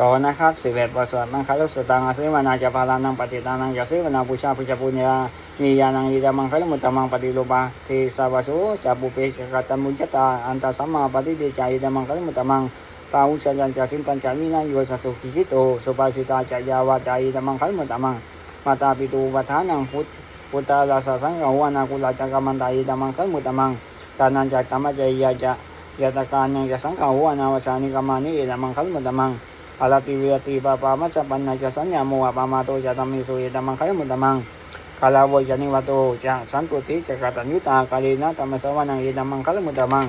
ต่อนะครับสิบเอ็ดบทสวดมังคลุสตังอสิวนาจะพาลานังปฏิตานังจะสิวนาปุชาปุจปุญญามียานังอิดามังคลุมุตตมังปฏิโลบาทีสาวสุจะปุเปจกตัมุจตาอันตาสัมมาปฏิเดจาอิดามังคลุมุตตมังปาวุชยันจะสิมปัญจามินาโยสัสุขิกิโตสุปาสิตาจะยาวาจาอิดามังคลุมุตตมังมาตาปิตูวัฏานังพุทพุทธาลาสสังฆวานาคุลาจักมันตาอิดามังคลุมุตตมังกานันจะธรรมจายาจะยตการยังจะสังฆวานาวชานิกามานิอิดามังคลุมุตตมัง อาลาติเวติปะปามัจจปัญญาจะสัญญาโมะปามาโตจะธรรมิสุเอตมังคายมุตตมังคาลาโวจะนิวัตโตจะสันตุติจะกตัญญูตากาลีนะธรรมสวรรค์เอตมังคายมุตตมัง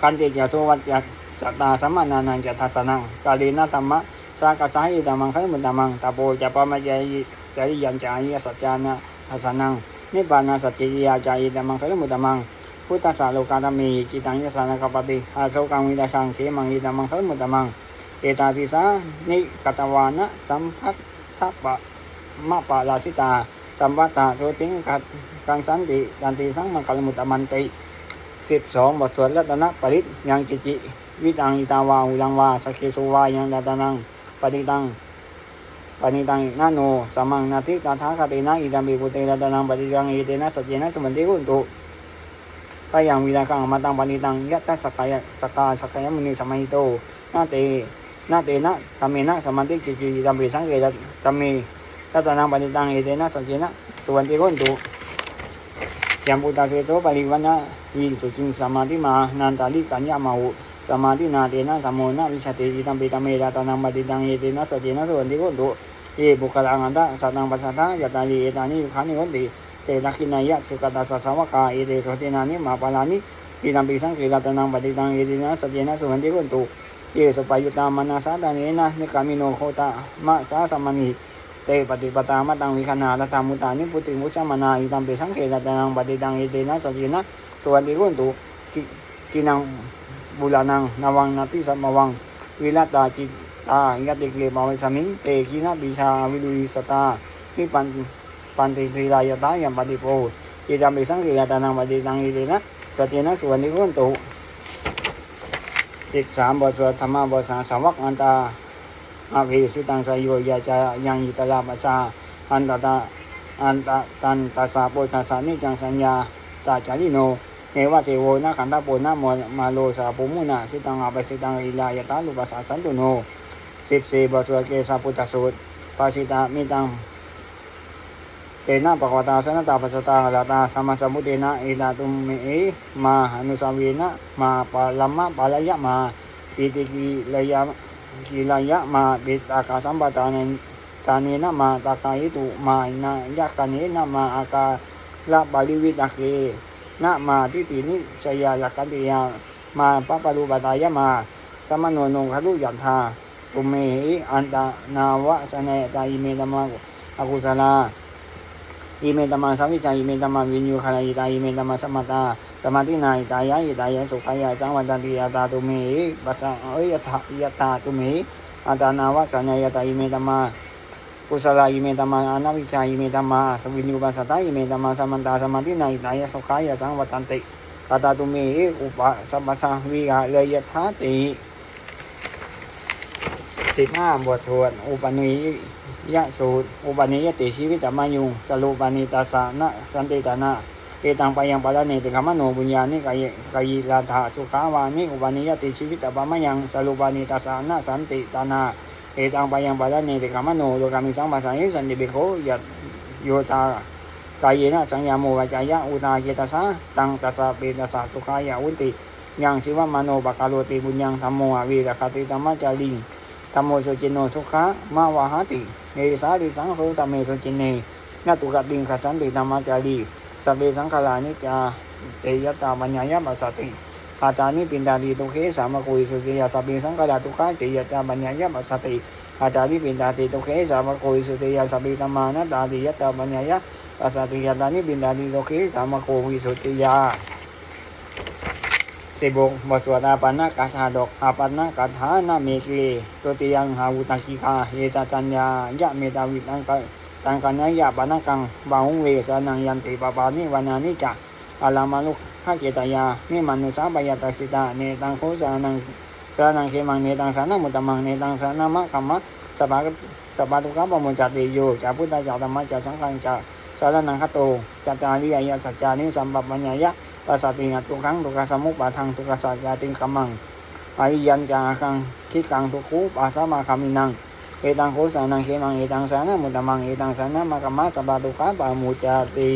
กันติจะสุวัตจะสัตตาสัมมานานังจะทัสนังกาลีนะธรรมะสากสาเอตมังคายมุตตมังตาโปจะปะมะเจยิจริยัญจายิสัจจานะทัสนังนิพพานาสัจจิยาจายิตมังคายมุตตมัง พุทธสาโลกาตมีจิตังยสานกปฏิอาโสกังวิดาชังเขมังอิดามังขมุตตมัง เอตาติสานิกตวานะสัมภัตทะปะมะปะลาสิตา สัมปัตตาโสติงกัดกังสันติกันติสังมังคลมุตตมันติสิบสองบทสวดรัตนปริตยังจิจิ วิตังอิตาวาหุลังวาสกเคสุวายังรัตนังปฏิตังปณิตังนาโนสมังนาทิตาทาคาตินะอิดัมบิปุเตรัตนังปฏิตังเอเตนะสัจเจนะสมันติกุนตุ ก็ยังวิราคังมาตังปณิตังยัตตสกายสกาสกายมุนีสมัยโตนาเตนาเตนะธรรมเมนะสมันติจิจิธรรมเปสังเกตธรรมเมตัตนังปณิตังเอเตนะสัจเจนะสุวันติโกนตุยังปุตตะเสโตปริวันนะยินสุจิงสมาธิมานันตาลิกัญญามาหุสมาธินาเตนะสมโมนะวิชาเตจิตัมปิตเมตตานังปฏิตังเอเตนะสัจเจนะสุวันติโกนตุเอบุคลังอันตะสัตตังปัสสะทะยตาลีเอตานิขานิวันติ เตนะกินายะสุกตาสสาวกาเอเตสเตนานิมาปาลานิปีนังปีสังเกตตนังปฏิตังเอตินะสเจนะสุหันติกุนตุเยสุปายุตามานาสาตาเนนะนิกามิโนโคตามะสาสมานิเตปฏิปตามะตังวิคณาตตามุตานิปุติมุชามานาอิตัมปีสังเกตตนังปฏิตังเอตินะสเจนะสุหันติกุนตุกินังบุลานังนวังนาติสัมวังวิลาตาจิตตายติเกลมาวิสมิงเตกินาปิชาวิลุยสตานิปัน ปันติรีรายตายัมปฏิโพอิจามิสังเกตานังปฏิตังอิเดนะสตินะสุวรรณิกุนตุสิบสามบทสวดธรรมบทสาสวักอันตาอาภิสิตังสยโยยาจายังอิตลาปชาอันตตาอันตตันตัสสะโปตัสสะนิจังสัญญาตาจาริโนเนวะเทโวนะขันธปุนะโมมาโลสาปุมุนะสิตังอาภิสิตังอิลายตาลุปัสสะสันตุโนสิบสี่บทสวดเกสาพุทธสูตรปาสิตามิตัง เตนะปะกวตาสนตาปัสตาลาตาสัมมาสัมพุทเตนะเอตาตุมเมเอมาอนุสาวีนะมาปะลัมมะปะละยะมาปิติกิลยะกิลยะมาปิตากาสัมปตาเนตาเนนะมาตากายิตุมานะยะกาเนนะมาอากาละบาลิวิตาเกนะมาทิตินิชยายกันติยามาปะปะรุปตายะมาสมโนนงคลุยันทาตุเมหิอันตานาวะสเนตาอิเมตมังอกุศลา อิเมตมาสัมวิชาอิเมตมาวิญญูคานาอิตาอิเมตมาสมตาสมาธินาอิตายะอิตายะสุขายะสังวันตันติยตาตุเมปัสสะเอยทะยตาตุเมอัตานาวะสัญญายตาอิเมตมากุศลาอิเมตมาอนาวิชาอิเมตมาสวิญญูปัสสตาอิเมตมาสมันตาสมาธินาอิตายะสุขายะสังวันตันติกตาตุเมอุปสัมปสังวิหะเลยยะทาติ สิบห้าบทสวดอุปนิยสูตร อุปนิยติชีวิตมายุงสรุปานิตาสานะสันติตานะเอตังไปยังปะละเนติกามโนบุญญาณิกายกายลาธาสุขาวานิอุปนิยติชีวิตปมายังสรุปานิตาสานะสันติตานาเอตังไปยังปะละเนติกามโนโลกามิสังภาษายิสันติบิโคยัตโยตากายนะสัญญาโมวจายะอุตาเกตสาตังตัสสะเปตัสสะสุขายะอุติยังชิวมโนปะกาโลติบุญยังธรรมโมอวีรคติธรรมจาริง ธรรมโมสุจินโนสุขะมาวาหติเนสาริสังโฆธรรมเมสจินเนนตุกัดดิงขัสันติธรรมจารีสเปสังขลานิจาเตยตาปัญญายมัสติอาจานิปินดาลีตุเคสามกุยสุติยาสเปสังขลาตุกาเตยตาปัญญายมัสติอาจานิปินดาติตุเคสามกุยสุติยาสเปธรรมานะตาติยตาปัญญายมัสสติยตานิปินดาลีตุเคสามกุยสุติยา สิบกบสวดอาปันนกาชาดกอาปันนกาถานาเมเกตัวติยังหาวุตังกิคาเฮตาจัญญายะเมตาวิตังกตังกันยะปานังกังบาหุเวสานังยันติปปานิวานานิจะอาลามาลุขเกตยานิมานุสาบายตัสสิตาเนตังโคสานังสานังเขมังเนตังสานามุตมังเนตังสานามะกัมมะสบาสบาตุกะปะมุจติโยจะพุทธจะธรรมะจะสังฆังจะสารนังคโตจัตตาริยยสัจจานิสัมปปัญญายะ ปัสสติงตุขังตุกขสมุปาทังตุกขสัจจติงกัมมังอริยัญจาคังคิกังทุคูปัสสมาคามินังเอตังโคสานังเขมังเอตังสานะมุตมังเอตังสานะมะกัมมะสบาตุขาปามุจาติ